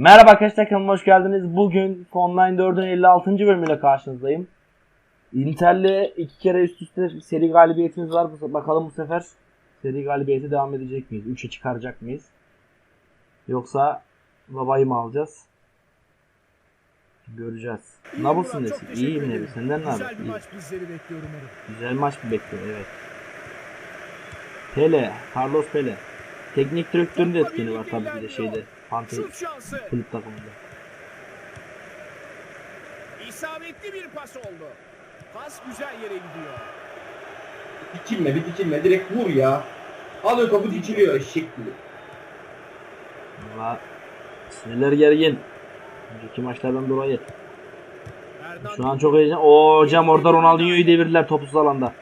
Merhaba arkadaşlar kanalıma hoş geldiniz. Bugün Online 4'ün 56. bölümüyle karşınızdayım. Inter'le iki kere üst üste seri galibiyetimiz var. Bakalım bu sefer seri galibiyete devam edecek miyiz? 3'e çıkaracak mıyız? Yoksa babayı mı alacağız? Göreceğiz. Çok teşekkür İyiyim. Nebi. Senden ne haber? Güzel bir maç bizleri bekliyor umarım. Güzel maç mı bekliyor? Evet. Pele, Carlos Pele. Teknik direktörün de etkeni var tabii bir de şeyde. Şansı. kulüp takımında. İsabetli bir pas oldu. Pas güzel yere gidiyor. Dikilme bir dikilme direkt vur ya. Alıyor topu dikiliyor eşek gibi. Valla sinirler gergin. Önceki maçlardan dolayı. Şu an çok heyecan. Oo hocam orada Ronaldinho'yu devirdiler topsuz alanda.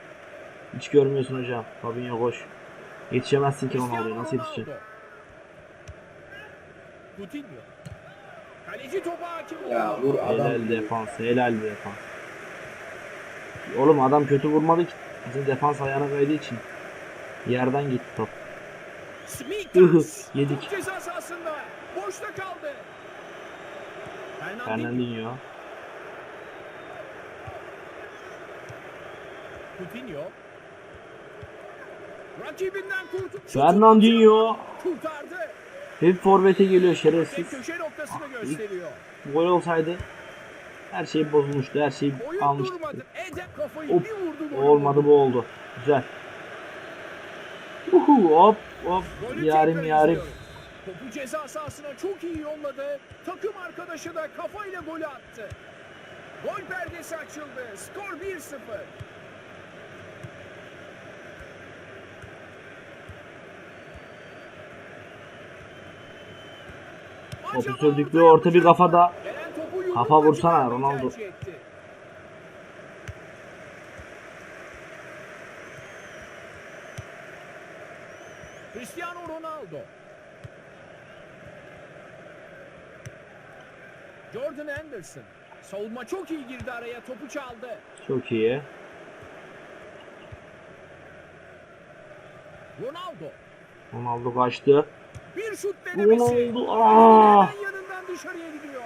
Hiç görmüyorsun hocam. Fabinho koş. Yetişemezsin ki Ronaldo'ya. Nasıl yetişeceksin? Coutinho. Kaleci topa hakim oldu. Ya vur adam. Helal defans. Helal defans. Oğlum adam kötü vurmadı ki. Bizim defans ayağına kaydığı için. Yerden gitti top. Smith. Yedik. Ceza sahasında. Boşta kaldı. Fernandinho. Coutinho. Rakibinden kurtuldu. Fernandinho. Kurtardı. Hep forvete geliyor şerefsiz. Gol olsaydı her şey bozulmuştu. Her şey almıştı. Hop. Olmadı bu oldu. Güzel. Uhu, hop hop. Yarim yarim. Topu ceza sahasına çok iyi yolladı. Takım arkadaşı da kafayla golü attı. Gol perdesi açıldı. Skor 1-0. Topu Acaba sürdük bir orta bir kafada. Kafa vursana Ronaldo. Cristiano Ronaldo. Jordan Anderson. Savunma çok iyi girdi araya topu çaldı. Çok iyi. Ronaldo. Ronaldo kaçtı. Bir şut denemesi. Ronaldo. Aa! Hemen yanından dışarıya gidiyor.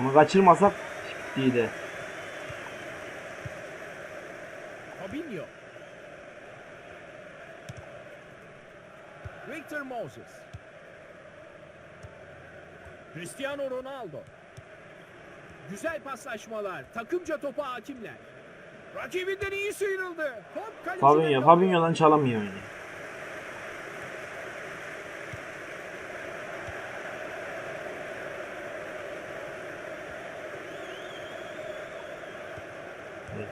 Onu kaçırmasak gittiydi. Fabinho. Victor Moses. Cristiano Ronaldo. Güzel paslaşmalar. Takımca topa hakimler. Rakibinden iyi sıyrıldı. Top Fabinho. Fabinho'dan çalamıyor oyunu.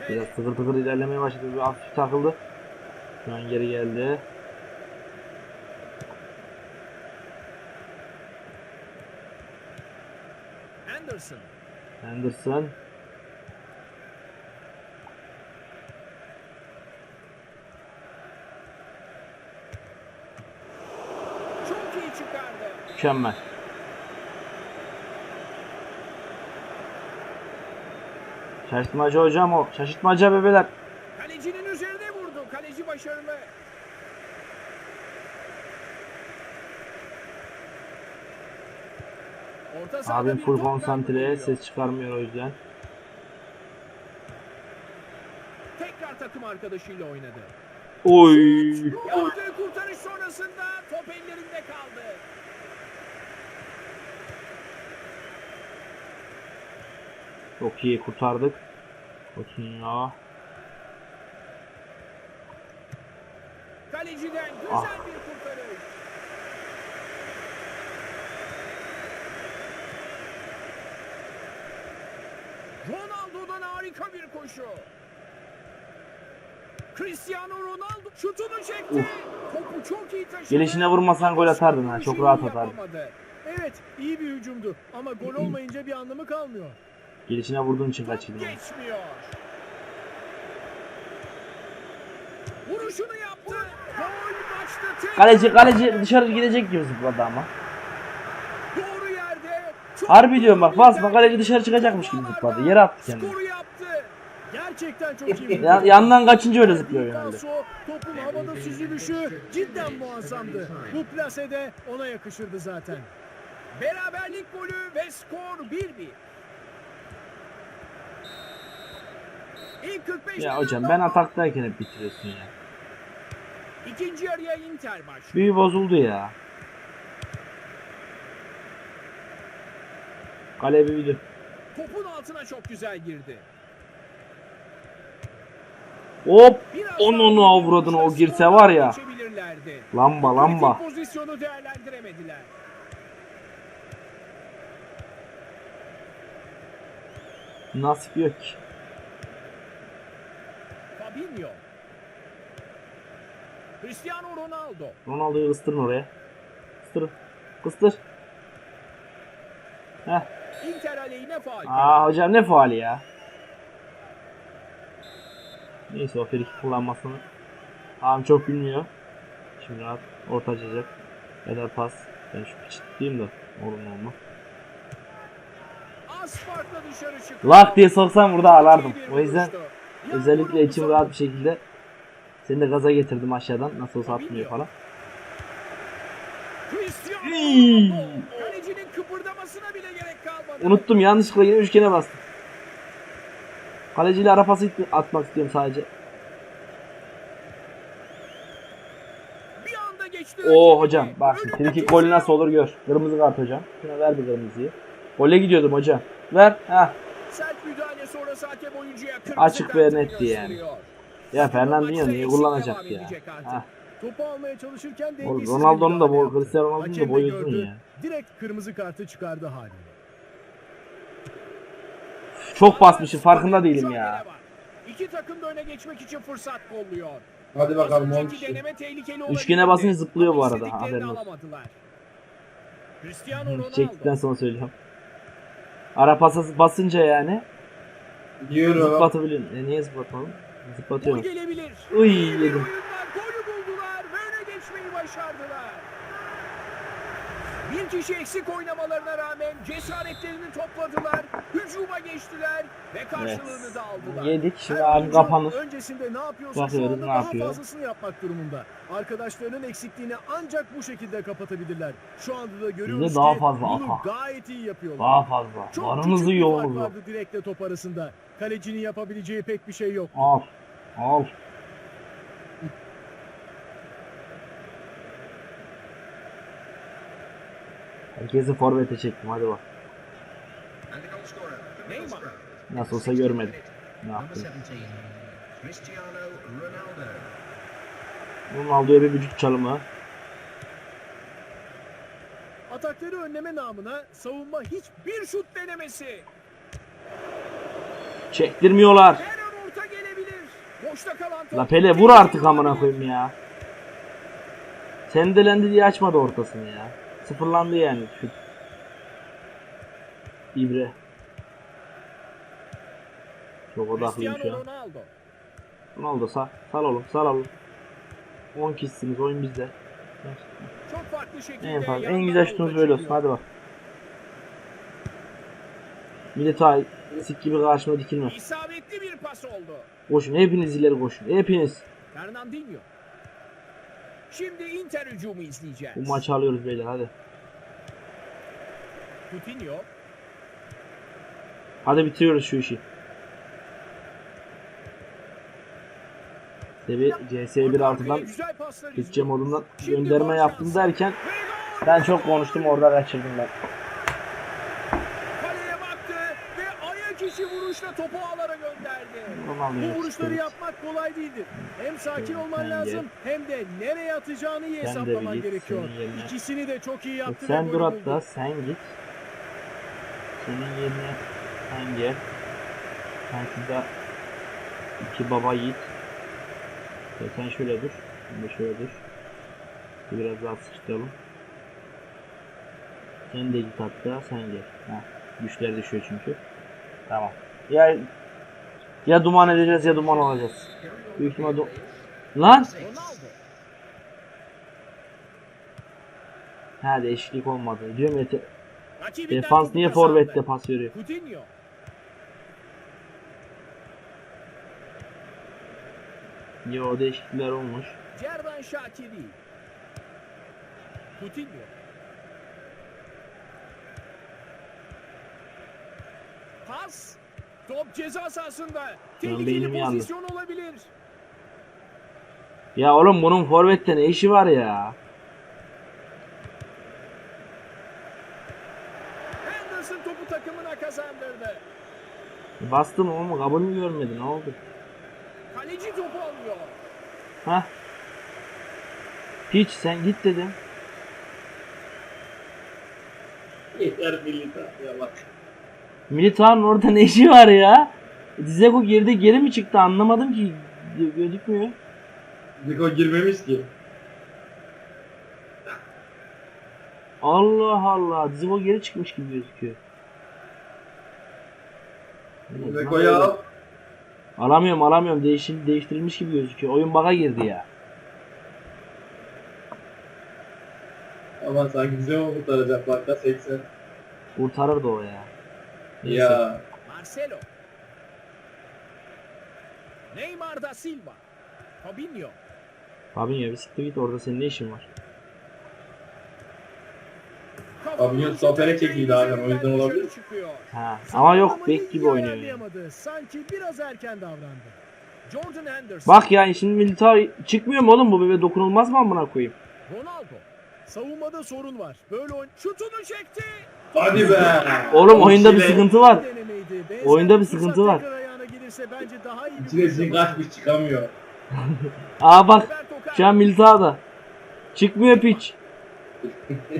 Biraz tıkır tıkır ilerlemeye başladı. Bir hafif takıldı. Şu an geri geldi. Anderson. Anderson. Çok iyi çıkardı. Mükemmel. Şaşırtmacı hocam o. Şaşırtmaca bebeler. Kalecinin üzerine vurdu. Kaleci başarılı. Orta Abim full konsantre. Ses çıkarmıyor o yüzden. Tekrar takım arkadaşıyla oynadı. Oy. Yaptığı kurtarış sonrasında top ellerinde kaldı. Çok iyi kurtardık. Coutinho. Kaleciden güzel Ah. bir kurtarış. Ronaldo'dan harika bir koşu. Cristiano Ronaldo şutunu çekti. Topu çok iyi taşıdı. Gelişine vurmasan gol atardın ha. Çok Vuruşunu rahat atardın. Evet iyi bir hücumdu ama gol olmayınca bir anlamı kalmıyor. Gelişine vurduğun için Top kaçırdın. geçmiyor. Vuruşunu yaptı. Gol tek Kaleci kaleci dışarı gidecek gibi zıpladı ama. doğru yerde. Çok Harbi diyorum bak basma kaleci dışarı çıkacakmış gibi zıpladı. Yere attı kendini. Skoru yaptı. Gerçekten çok iyi. Ya- yandan kaçınca öyle zıplıyor sonra Topun havada süzülüşü cidden muazzamdı. Bu plasede ona yakışırdı zaten. Beraberlik golü ve skor 1-1. Ya hocam ben ataktayken hep bitiriyorsun ya. İkinci yarıya Inter başlıyor. Büyü bozuldu ya. Kale büyüdü. Topun altına çok güzel girdi. Hop! Biraz Onu avradın o girse var ya. Lamba lamba. Pozisyonu değerlendiremediler. Nasip yok ki. Fabinho. Cristiano Ronaldo. Ronaldo'yu ıstırın oraya. Kıstır. Kıstır. Heh. Inter aleyhine faul. Aa hocam ne faali ya. Neyse o friki kullanmasını. Ağam çok bilmiyor. Şimdi rahat orta açacak. Ya da pas. Ben şu piç diyeyim de. Dışarı çıktı. Lak diye soksam burada bir O yüzden. Özellikle içim rahat bir şekilde seni de gaza getirdim aşağıdan. Nasıl olsa atmıyor falan. Unuttum yanlışlıkla yine üçgene bastım. Kaleciyle ara pası it- atmak istiyorum sadece. Oo hocam bak şimdi frikik golü nasıl olur gör. Kırmızı kart hocam. Şuna ver bir kırmızıyı. Gole gidiyordum hocam. Ver. Ha. Sonrası hakem oyuncuya kırmızı Açık ve netti yani. Ya Fernandinho niye kullanacak ya? Topu almaya çalışırken Oğlum Ronaldo'nun da yaptı. Cristiano Ronaldo'nun da boyu uzun ya. Direkt kırmızı kartı çıkardı haliyle. Çok basmışım farkında değilim ya. İki takım da öne geçmek için fırsat kolluyor. Hadi bakalım Az 10 önceki kişi. deneme tehlikeli Üçgene basınca zıplıyor bu arada, haberin olsun. Çektikten sonra söyleyeceğim. Ara pasa basınca yani Diyorum. zıplatabiliyorsun. E niye zıplatmadın? Gol Zıplatıyorum. gelebilir. Uy, yedim. golü buldular ve öne geçmeyi başardılar. Bir kişi eksik oynamalarına rağmen cesaretlerini topladılar, hücuma geçtiler ve karşılığını da aldılar. Yedik şimdi abi kapanır. Öncesinde ne yapıyorsa Bakıyoruz şu anda ne daha yapıyor. fazlasını yapmak durumunda. Arkadaşlarının eksikliğini ancak bu şekilde kapatabilirler. Şu anda da görüyoruz daha ki fazla bunu ata. gayet iyi yapıyorlar. Daha fazla. Çok Varınızı küçük bir fark vardı direkle top arasında. Kalecinin yapabileceği pek bir şey yok. Al. Al. Herkesi forvete çektim hadi bak. Nasıl olsa görmedim. Ne yaptım? Ronaldo'ya bir vücut çalımı. Atakları önleme namına savunma hiç Bir şut denemesi. Çektirmiyorlar. La Pele vur artık amına koyayım ya. Sendelendi diye açmadı ortasını ya. Sıfırlandı yani şut. İbre. Çok odaklıyım şu an. Ronaldo. Sal. Sal oğlum sal oğlum. 10 kişisiniz oyun bizde. Çok farklı şekilde En fazla en güzel avuta şutunuz böyle olsun hadi bak. Millet ay sik gibi karşıma dikilme. İsabetli bir pas oldu. Koşun hepiniz ileri koşun. Hepiniz. Fernandinho. Şimdi Inter hücumu izleyeceğiz. Bu maçı alıyoruz beyler hadi. Coutinho. Hadi bitiriyoruz şu işi. Tabi CS1 altından modundan Şimdi gönderme yaptım derken ben çok konuştum orada kaçırdım ben. Vuruşla topu ağlara gönderdi. Bu vuruşları yapmak kolay değildir. Hem sakin olman lazım hem de nereye atacağını iyi Sen de hesaplaman gerekiyor. İkisini de çok iyi Yok, yaptı sen dur hatta sen git. Senin yerine sen gel. Sen şurada iki baba yiğit. Ya sen şöyle dur. Sen de şöyle dur. Biraz daha sıkıştıralım. Sen de git hatta sen gel. Heh. Güçler düşüyor çünkü. Tamam. Ya ya duman edeceğiz ya duman olacağız. Büyük ihtimal du- Lan! Ha değişiklik olmadı. Diyorum ya defans niye forvette pas veriyor? Yo değişiklikler olmuş. Cerdan Şakiri. Coutinho. Pas. Top ceza sahasında. Tehlikeli yandı. pozisyon olabilir. Ya oğlum bunun forvette ne işi var ya? Henderson topu takımına kazandırdı. Bastım ama kabul mü görmedi ne oldu? Kaleci topu alıyor. Hah. Hiç sen git dedim. Yeter milli ya bak. Militar'ın orada ne işi var ya? Dzeko geride geri mi çıktı anlamadım ki. Gö- Gözükmüyor. Ziko girmemiş ki. Allah Allah. Dzeko geri çıkmış gibi gözüküyor. Ziko'yu al. Alamıyorum alamıyorum. Değişim, değiştirilmiş gibi gözüküyor. Oyun bug'a girdi ya. Aman sanki bize mi kurtaracak bak da 80. Kurtarırdı o ya. Neyse. Ya. Marcelo. Neymar da Silva. Fabinho. Fabinho bir siktir git orada senin ne işin var? Fabinho stopere çekildi aynen, o yüzden olabilir. Ha. Ama yok bek gibi oynuyor yani. Sanki biraz erken davrandı. Jordan Henderson. Bak yani şimdi Militar çıkmıyor mu oğlum bu bebe dokunulmaz mı amına koyayım? Ronaldo. Savunmada sorun var. Böyle oyun... Şutunu çekti. Hadi be. Oğlum oyunda bir sıkıntı var. Oyunda bir sıkıntı var. İçine olur. açmış çıkamıyor. Aa bak şu an Militar'da. Çıkmıyor piç.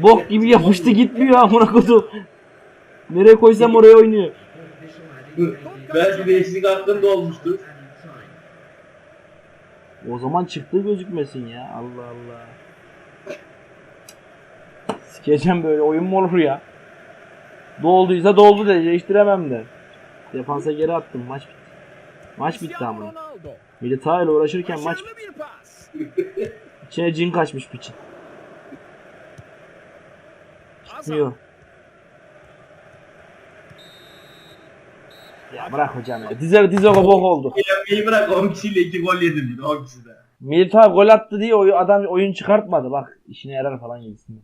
Bok gibi yapıştı gitmiyor amına koyduğum. Nereye koysam oraya oynuyor. Belki değişiklik hakkında olmuştur. O zaman çıktığı gözükmesin ya. Allah Allah. Sikeceğim böyle oyun mu olur ya? Dolduysa doldu de değiştiremem de. Defansa geri attım maç bitti. Maç bitti ama. Militar ile uğraşırken maç pas. içine cin kaçmış piçin. Çıkmıyor. Ya bırak hocam ya. Dize dize bok oldu. İyi bırak 10 kişiyle 2 gol yedim yine 10 kişide. Militar gol attı diye adam oyun çıkartmadı. Bak işine yarar falan gibisinden.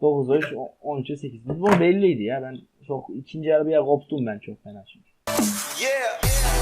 9'a 3, 13'e 8. Bu belliydi ya. Ben çok ikinci yarı bir koptum ben çok fena çünkü. Yeah.